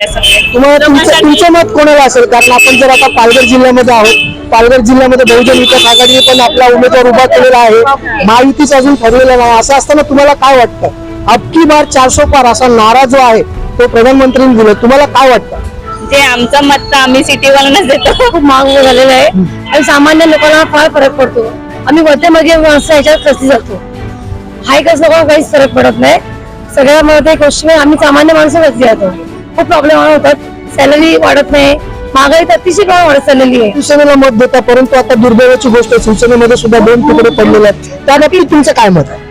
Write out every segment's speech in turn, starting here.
तुम्हाला तुमचं मत कोणाला असेल? कारण आपण जर आता पालघर जिल्ह्यामध्ये आहोत पालघर जिल्ह्यामध्ये बहुजन विकास आघाडीने पण आपला उमेदवार उभा केलेला आहे. महायुतीच अजून ठरलेला नाही. असं असताना तुम्हाला काय वाटतं? अबकी बार चारशे पार असा नारा जो आहे तो प्रधानमंत्र्यांनी दिला तुम्हाला काय वाटतं? जे आमचं मत तर आम्ही सिटीवाल्यांनाच देतो. खूप महाग झालेलं आहे. आणि सामान्य लोकांना फार फरक पडतो. आम्ही मध्यमवर्गीय माणसं याच्यात फसली जातो. हाय कस लोकांना काहीच फरक पडत नाही. सगळ्या मध्ये एक गोष्ट आम्ही सामान्य माणसं फसली जातो. खूप प्रॉब्लेम होतात सॅलरी वाढत नाही. महागाई तर अतिशय प्रमाणात वाढत चाललेली आहे. शिवसेनेला मत देता परंतु आता दुर्दैवाची गोष्ट आहे, शिवसेनेमध्ये सुद्धा दोन तुकडे पडलेले आहेत. त्या बाबतीत तुमचं काय मत आहे?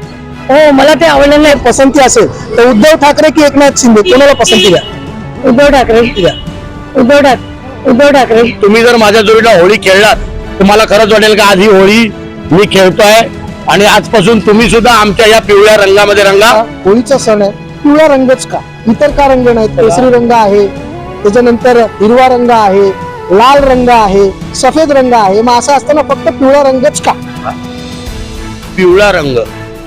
हो मला ते आवडलेलं नाही. पसंती असेल तर उद्धव ठाकरे की एकनाथ शिंदे? कोणाला पसंती द्या? उद्धव ठाकरे. उद्धव ठाकरे उद्धव ठाकरे. तुम्ही जर माझ्या जोडीला होळी खेळलात तुम्हाला खरंच वाटेल का आज ही होळी? मी खेळतोय. आणि आजपासून तुम्ही सुद्धा आमच्या या पिवळ्या रंगामध्ये रंगा. होळीचा सण आहे. पिवळा रंगच का? इतर का रंग नाहीत? केसरी रंग आहे त्याच्यानंतर हिरवा रंग आहे लाल रंग आहे सफेद रंग आहे. मग असं असताना फक्त पिवळा रंगच का? पिवळा रंग.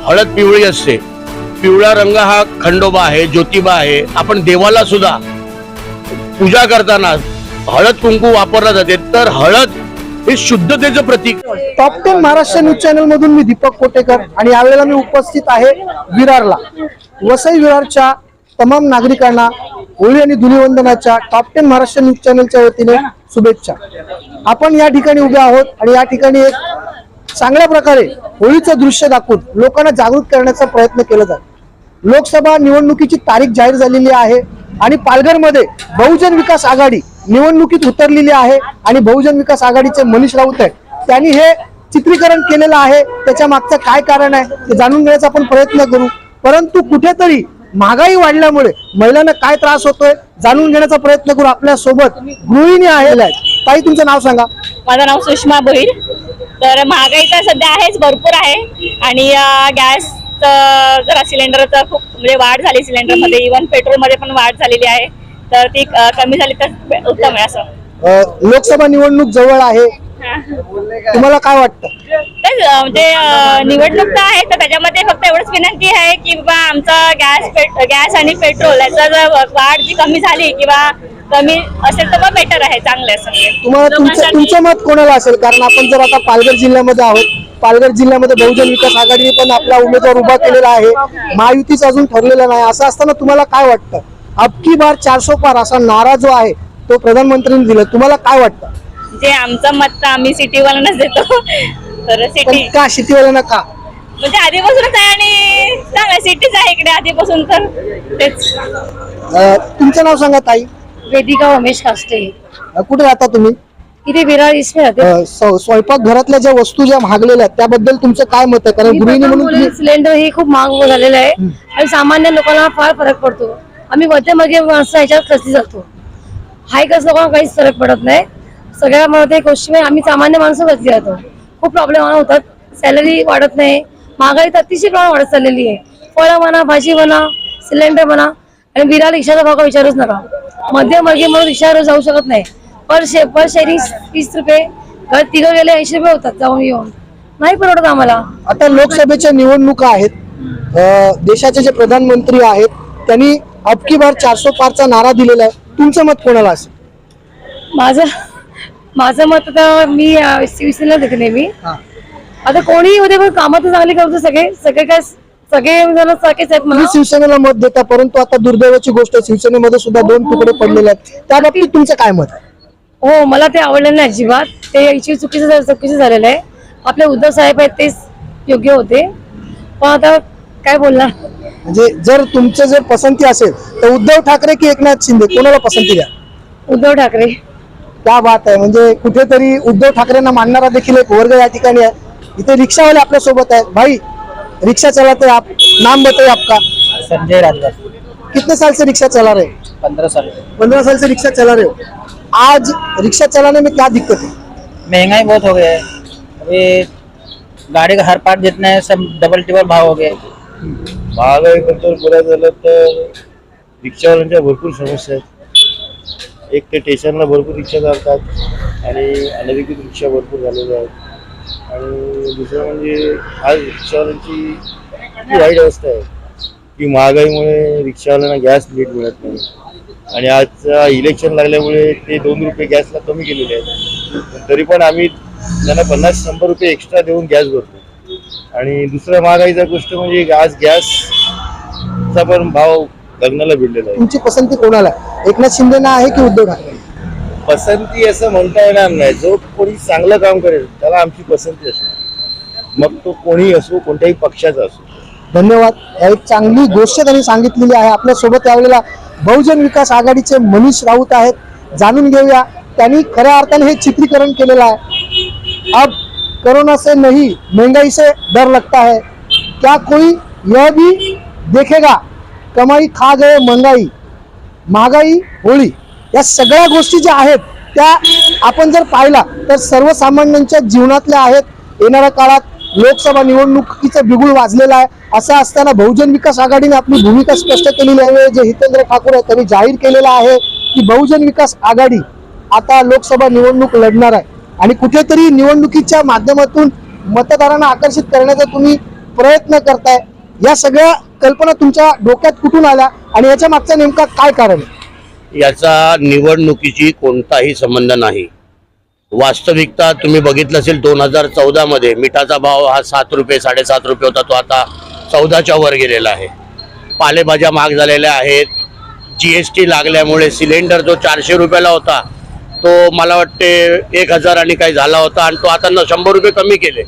हळद पिवळी असते. पिवळा रंग हा खंडोबा आहे ज्योतिबा आहे. आपण देवाला सुद्धा पूजा करताना हळद कुंकू वापरला जाते. तर हळद हे शुद्धतेचं प्रतीक. Top ten Maharashtra news channel मधून मी दीपक कोटेकर आणि यावेळेला मी उपस्थित आहे विरारला. वसई विरारच्या तमाम नागरिकांना होळी आणि धुलीवंदनाच्या टॉप टेन महाराष्ट्र न्यूज चॅनलच्या वतीने शुभेच्छा. आपण या ठिकाणी उभे आहोत आणि या ठिकाणी एक चांगल्या प्रकारे होळीचं दृश्य दाखवून लोकांना जागृत करण्याचा प्रयत्न केला जातो. लोकसभा निवडणुकीची तारीख जाहीर झालेली आहे आणि पालघरमध्ये बहुजन विकास आघाडी निवडणुकीत उतरलेली आहे आणि बहुजन विकास आघाडीचे मनीष राऊत आहे त्यांनी हे चित्रीकरण केलेलं आहे. त्याच्या मागचं काय कारण आहे ते जाणून घेण्याचा आपण प्रयत्न करू. परंतु कुठेतरी महागाई वाढल्यामुळे महिलांना काय त्रास होतोय जाणून घेण्याचा प्रयत्न करू. आपल्यासोबत गृहिणी आहेत. ताई तुमचं नाव सांगा. माझं नाव सुषमा भोईर तर महागाई तर सध्या आहेच भरपूर आहे. आणि गॅस जरा सिलेंडरचं खूप म्हणजे वाढ झाली. सिलेंडरमध्ये इव्हन पेट्रोलमध्ये पण वाढ झालेली आहे. तर ती कमी झाली तर उत्तम आहे असं. अं, लोकसभा निवडणूक जवळ आहे. तुम्हाला काय वाटतं? अ, म्हणजे अ, निवडणूक तर आहे तर त्याच्यामध्ये फक्त एवढंच विनंती आहे की बाबा आमचा गॅस गॅस आणि पेट्रोल याचा जर वाढ जी कमी झाली किंवा कमी असेल तर मग बेटर आहे चांगलं आहे म्हणजे तुम्हाला तुमचं लोकांसाठी- तुमचं मत कोणाला असेल? कारण आपण जर आता पालघर जिल्ह्यामध्ये आहोत पालघर जिल्ह्यामध्ये बहुजन विकास आघाडीने पण आपला उमेदवार उभा केलेला आहे. महायुतीच अजून ठरलेला नाही. असं असताना तुम्हाला काय वाटतं? अबकी बार चारशे पार असा नारा जो आहे तो प्रधानमंत्र्यांनी दिला. तुम्हाला काय वाटतं? जे आमचं मत तर आम्ही सिटीवाल्यांनाच देतो. तर पण सिटी का शेतीवाल्यांना का? म्हणजे आधीपासूनच आहे आणि चांगलं सिटीच आहे इकडे आधीपासून तर. तेच. अं, तुमचं नाव सांगा ताई. वेदिका उमेश काष्टे अं, कुठे राहता तुम्ही? इथे विरार इसमे राहते. अं, स्व- स्वयंपाक घरातल्या ज्या वस्तू ज्या महागलेल्या आहेत त्याबद्दल तुमचं काय मत आहे? कारण मी गृहिणी प्रथम म्हणून बोलेन, तुम्ही- सिलेंडर ही खूप महाग झालेलं आहे. आणि सामान्य लोकांना फार फरक पडतो. आम्ही मध्यमवर्गीय माणसं ह्याच्यात फसली जातो? हाय कस लोकांना काहीच फरक पडत नाही. सगळ्या मध्ये म्हणजे एक आम्ही सामान्य माणसं फसली जातो खूप प्रॉब्लेम होतात. सॅलरी वाढत नाही. महागाई तर अतिशय प्रमाणात वाढत चाललेली आहे. फळं म्हणा भाजी म्हणा सिलेंडर म्हणा आणि बिरा रिक्षाचा भाव विचारूच नका. मध्यमवर्गीय म्हणून रिक्षावर जाऊ शकत नाही. पर शे पर शेअरिंग तीस रुपये घर तिघं गेले ऐंशी रुपये होतात जाऊन येऊन. नाही परवडत आम्हाला. आता लोकसभेच्या निवडणुका आहेत. देशाचे जे प्रधानमंत्री आहेत त्यांनी अबकी बार चारशे पारचा नारा दिलेला आहे. तुमचं मत कोणाला असेल? माझं माझं मत आता मी अं, शिवसेनेला देते नेहमी. आता कोणीही होते पण कामं तर चांगली करतो सगळे सगळे काय सगळे जण सारखेच आहेत म्हणा. तुम्ही शिवसेनेला मत देता परंतु आता दुर्दैवाची गोष्ट आहे शिवसेनेमध्ये सुद्धा दोन तुकडे पडलेले आहेत. त्या बाबतीत तुमचं काय मत आहे? हो मला ते आवडलेलं नाही अजिबात. ते याची चुकीचं झा- चुकीचं झालेलं आहे. आपले उद्धव साहेब आहेत तेच योग्य होते. पण आता काय बोलणार म्हणजे जर तुमचं जर पसंती असेल तर उद्धव ठाकरे की एकनाथ शिंदे? कोणाला पसंती द्या? उद्धव ठाकरे. क्या बात आहे. म्हणजे कुठेतरी उद्धव ठाकरेंना मानणारा देखील एक वर्ग या ठिकाणी आहे. इथे रिक्षावाले आपल्यासोबत आहेत. भाई रिक्शा चलाते आप. नाम बताइए आपका. संजय राजभर कितने साल से रिक्शा चला रहे? पंद्रह साल. पंद्रह साल से रिक्शा चला रहे हो. आज रिक्शा चलाने में क्या दिक्कत है? महंगाई बहुत हो गया है। अभी गाड़ी का हर पार्ट जितना है सब डबल टिबल भाव हो गया है महागाईबद्दल बोलायचं झालं तर रिक्षावाल्यांच्या भरपूर समस्या आहेत. एक ते स्टेशनला भरपूर रिक्षा चालतात आणि अनधिकृत रिक्षा भरपूर झालेल्या आहेत. आणि दुसरं म्हणजे आज रिक्षावाल्यांची इतकी वाईट अवस्था आहे की महागाईमुळे रिक्षावाल्यांना गॅस नीट मिळत नाही. आणि आजचा इलेक्शन लागल्यामुळे ते दोन रुपये गॅसला कमी केलेले आहेत. पण तरी पण आम्ही त्यांना पन्नास शंभर रुपये एक्स्ट्रा देऊन गॅस भरतो. आणि दुसरं महागाईचा गोष्ट म्हणजे आज गॅसचा पण भाव गगनाला भिडलेला आहे. तुमची पसंती कोणाला? एकनाथ शिंदेना आहे की उद्धव ठाकरे? पसंती असं म्हणता येणार नाही. जो कोणी चांगलं काम करेल त्याला आमची पसंती असते मग तो कोणी असो कोणत्याही पक्षाचा असो. धन्यवाद. एक चांगली गोष्ट त्यांनी सांगितलेली आहे. आपल्यासोबत यावेळेला बहुजन विकास आघाडीचे मनीष राऊत आहेत. जाणून घेऊया त्यांनी खऱ्या अर्थाने हे चित्रीकरण केलेलं आहे. अब कोरोना से नहीं महंगाई से डर लगता है। क्या कोई यह भी देखेगा कमाई खा गए महंगाई महागाई होळी या सगळ्या गोष्टी ज्या आहेत त्या आपण जर पाहिला तर सर्वसामान्यांच्या जीवनातल्या आहेत. येणाऱ्या काळात लोकसभा निवडणुकीचं बिगुल वाजलेलं आहे. असं असताना बहुजन विकास आघाडीने आपली भूमिका स्पष्ट केलेली आहे. जे हितेंद्र ठाकूर आहेत त्यांनी जाहीर केलेलं आहे की बहुजन विकास आघाडी आता लोकसभा निवडणूक लढणार आहे. आणि कुठेतरी निवडणुकीच्या माध्यमातून मतदारांना आकर्षित करण्याचा तुम्ही प्रयत्न करताय. या सगळ्या कल्पना तुमच्या डोक्यात कुठून आल्या आणि याच्या मागचा नेमका काय कारण याचा निवडणुकीची कोणताही संबंध नाही. वास्तविकता तुम्ही बघितलं असेल दोन हजार चौदामध्ये मिठाचा भाव हा सात रुपये साडेसात रुपये होता तो आता चौदाच्या वर गेलेला आहे. पालेभाज्या महाग झालेल्या आहेत. जी एस टी लागल्यामुळे सिलेंडर जो चारशे रुपयाला होता तो मला वाटते एक हजार आणि काही झाला होता आणि तो आता न शंभर रुपये कमी केले.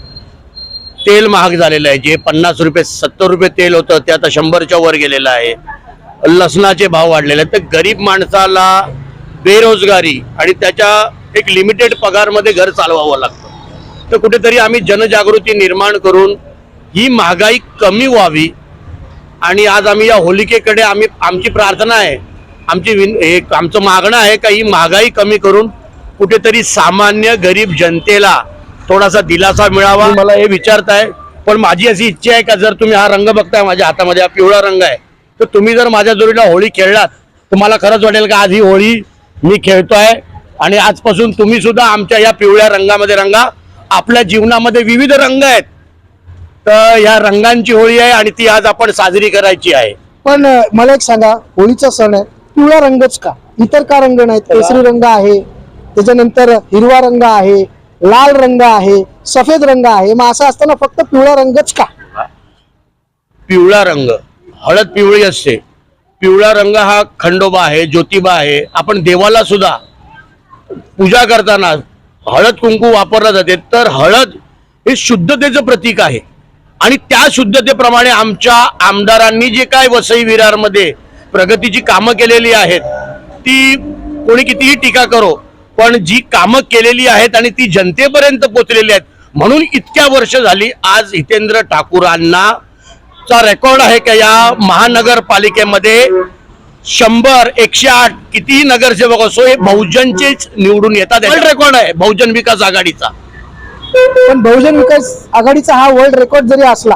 तेल महाग झालेलं आहे. जे पन्नास रुपये सत्तर रुपये तेल होतं ते आता शंभरच्या वर गेलेलं आहे. लसणाचे भाव वाढलेले आहेत. तर गरीब माणसाला बेरोजगारी आणि त्याच्या एक लिमिटेड पगारमध्ये घर चालवावं लागतं. तर कुठेतरी आम्ही जनजागृती निर्माण करून ही महागाई कमी व्हावी. आणि आज आम्ही या होलिकेकडे आम्ही आमची प्रार्थना आहे. आमची विन हे आमचं मागणं आहे का ही महागाई कमी करून कुठेतरी सामान्य गरीब जनतेला थोडासा दिलासा मिळावा. मला हे विचारताय पण माझी अशी इच्छा आहे का जर तुम्ही हा रंग बघताय माझ्या हातामध्ये हा पिवळा रंग आहे तर तुम्ही जर माझ्या जोडीला होळी खेळलात तर मला खरंच वाटेल का आज ही होळी मी खेळतोय? आणि आजपासून तुम्ही सुद्धा आमच्या या पिवळ्या रंगामध्ये रंगा. आपल्या जीवनामध्ये विविध रंग आहेत. तर या रंगांची होळी आहे आणि ती आज आपण साजरी करायची आहे. पण मला एक सांगा होळीचा सण आहे. पिवळा रंगच का? इतर का रंग नाहीत? केसरी रंग आहे त्याच्यानंतर हिरवा रंग आहे लाल रंग आहे सफेद रंग आहे. मग असं असताना फक्त पिवळा रंगच का? पिवळा रंग. हळद पिवळी असते. पिवळा रंग हा खंडोबा आहे ज्योतिबा आहे. आपण देवाला सुद्धा पूजा करताना हळद कुंकू वापरला जाते. तर हळद हे शुद्धतेचं प्रतीक आहे. आणि त्या शुद्धतेप्रमाणे आमच्या आमदारांनी जे काय वसई विरारमध्ये प्रगतीची कामं केलेली आहेत ती कोणी कितीही टीका करो पण जी कामं केलेली आहेत आणि ती जनतेपर्यंत पोचलेली आहेत म्हणून इतक्या वर्ष झाली आज हितेंद्र ठाकूरांना चा रेकॉर्ड आहे का या महानगरपालिकेमध्ये? शंभर एकशे आठ कितीही नगरसेवक असो हे बहुजनचेच निवडून येतात. रेकॉर्ड आहे. बहुजन विकास आघाडीचा. पण बहुजन विकास आघाडीचा हा वर्ल्ड रेकॉर्ड जरी असला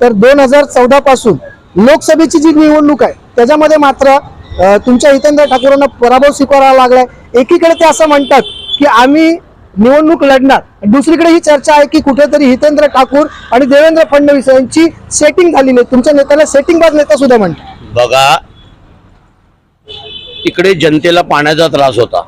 तर दोन हजार चौदा पासून लोकसभेची जी निवडणूक आहे त्याच्यामध्ये मात्र तुमच्या हितेंद्र ठाकूरांना पराभव स्वीकारावा लागलाय. एकीकडे ते असं म्हणतात की आम्ही निवडणूक लढणार. दुसरीकडे ही चर्चा आहे की कुठेतरी हितेंद्र ठाकूर आणि देवेंद्र फडणवीस यांची सेटिंग झालेली आहे. तुमच्या नेत्याला सेटिंग नेता सुद्धा म्हणतात. बघा इकडे जनतेला पाण्याचा त्रास होता.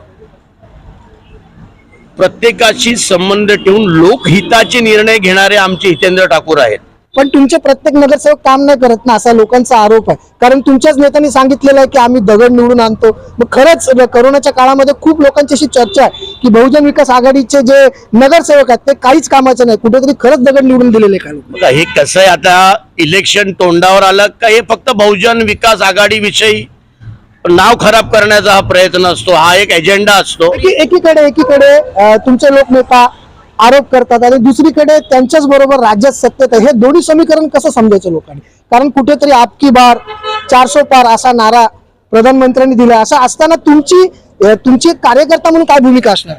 प्रत्येकाशी संबंध ठेवून लोकहिताचे निर्णय घेणारे आमचे हितेंद्र ठाकूर आहेत. पण तुमचे प्रत्येक नगरसेवक काम नाही करत ना असा लोकांचा आरोप आहे. कारण तुमच्याच नेत्यांनी सांगितलेलं आहे की आम्ही दगड निवडून आणतो. मग खरंच करोनाच्या काळामध्ये खूप लोकांची अशी चर्चा आहे की बहुजन विकास आघाडीचे जे नगरसेवक आहेत ते काहीच कामाचे नाही कुठेतरी खरंच दगड निवडून दिलेले काय लोक बघा हे कसं आहे आता इलेक्शन तोंडावर आलं का हे फक्त बहुजन विकास आघाडी विषयी नाव खराब करण्याचा हा प्रयत्न असतो. हा एक एजेंडा असतो. एकी- एकीकडे एकीकडे तुमचे लोकनेता आरोप करतात आणि दुसरीकडे त्यांच्याच बरोबर राज्यात सत्तेत आहे. हे दोन्ही समीकरण कसं समजायचं लोकांनी? कारण कुठेतरी आपकी बार चारशे पार असा नारा प्रधानमंत्र्यांनी दिला. असं असताना तुमची तुमची कार्यकर्ता म्हणून काय भूमिका असणार?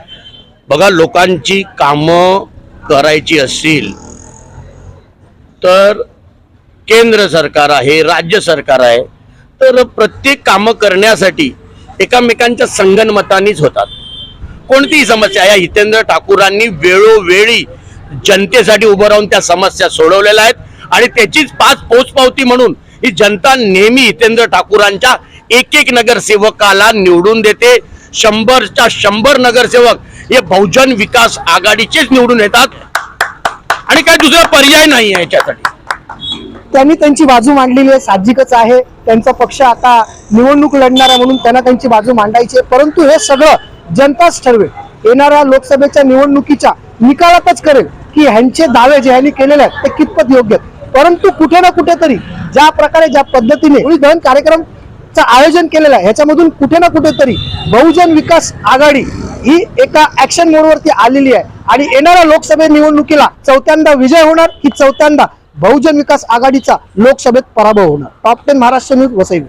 बघा लोकांची कामं करायची असतील तर केंद्र सरकार आहे राज्य सरकार आहे तर प्रत्येक कामं करण्यासाठी एकामेकांच्या संगनमतानीच होतात. कोणतीही समस्या. या हितेंद्र ठाकूरांनी वेळोवेळी जनतेसाठी उभं राहून त्या समस्या सोडवलेल्या आहेत. आणि त्याचीच पाच पोचपावती म्हणून ही जनता नेहमी हितेंद्र ठाकूरांच्या एक एक नगरसेवकाला निवडून देते. शंभरच्या शंभर नगरसेवक हे बहुजन विकास आघाडीचेच निवडून येतात. आणि काय दुसरा पर्याय नाही आहे याच्यासाठी. त्यांनी त्यांची बाजू मांडलेली आहे साहजिकच आहे. त्यांचा पक्ष आता निवडणूक लढणार आहे म्हणून त्यांना त्यांची बाजू मांडायची आहे. परंतु हे सगळं जनताच ठरवेल. येणाऱ्या लोकसभेच्या निवडणुकीच्या निकालातच करेल की ह्यांचे दावे जे ह्यांनी केलेले आहेत ते कितपत योग्य आहेत. परंतु कुठे ना कुठेतरी ज्या प्रकारे ज्या पद्धतीने दहन कार्यक्रम आयोजन केलेलं आहे ह्याच्यामधून कुठे ना कुठेतरी बहुजन विकास आघाडी ही एका ऍक्शन मोडवरती आलेली आहे. आणि येणाऱ्या लोकसभे निवडणुकीला चौथ्यांदा विजय होणार की चौथ्यांदा बहुजन विकास आघाडीचा लोकसभेत पराभव होणार. Top ten Maharashtra news Vasai